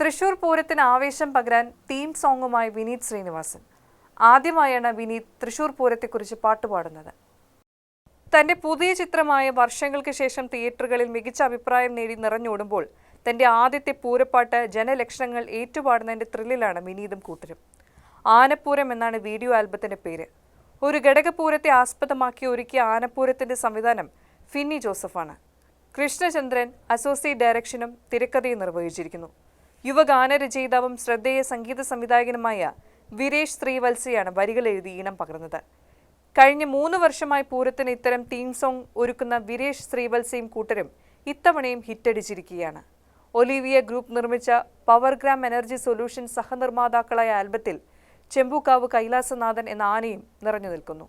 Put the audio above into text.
തൃശൂർ പൂരത്തിന് ആവേശം പകരാൻ തീം സോങ്ങുമായി വിനീത് ശ്രീനിവാസൻ. ആദ്യമായാണ് വിനീത് തൃശൂർ പൂരത്തെക്കുറിച്ച് പാട്ടുപാടുന്നത് തന്റെ പുതിയ ചിത്രമായ വർഷങ്ങൾക്ക് ശേഷം തിയേറ്ററുകളിൽ മികച്ച അഭിപ്രായം നേടി നിറഞ്ഞോടുമ്പോൾ തന്റെ ആദ്യത്തെ പൂരപ്പാട്ട് ജനലക്ഷണങ്ങൾ ഏറ്റുപാടുന്നതിന്റെ ത്രില്ലിലാണ് വിനീതും കൂട്ടരും. ആനപ്പൂരം എന്നാണ് വീഡിയോ ആൽബത്തിന്റെ പേര്. ഒരു ഘടകപൂരത്തെ ആസ്പദമാക്കി ഒരുക്കിയ ആനപ്പൂരത്തിന്റെ സംവിധാനം ഫിന്നി ജോസഫാണ്. കൃഷ്ണചന്ദ്രൻ അസോസിയേറ്റ് ഡയറക്ഷനും തിരക്കഥയും നിർവഹിച്ചിരിക്കുന്നു. യുവഗാനരചയിതാവും ശ്രദ്ധേയ സംഗീത സംവിധായകനുമായ വിരേഷ് ശ്രീവത്സയാണ് വരികൾ എഴുതി ഈണം പകർന്നത്. കഴിഞ്ഞ മൂന്ന് വർഷമായി പൂരത്തിന് ഇത്തരം തീം സോങ് ഒരുക്കുന്ന വിരേഷ് ശ്രീവത്സയും കൂട്ടരും ഇത്തവണയും ഹിറ്റടിച്ചിരിക്കുകയാണ്. ഒലിവിയ ഗ്രൂപ്പ് നിർമ്മിച്ച പവർഗ്രാം എനർജി സൊല്യൂഷൻ സഹനിർമ്മാതാക്കളായ ആൽബത്തിൽ ചെമ്പൂക്കാവ് കൈലാസനാഥൻ എന്ന ആനയും നിറഞ്ഞു നിൽക്കുന്നു.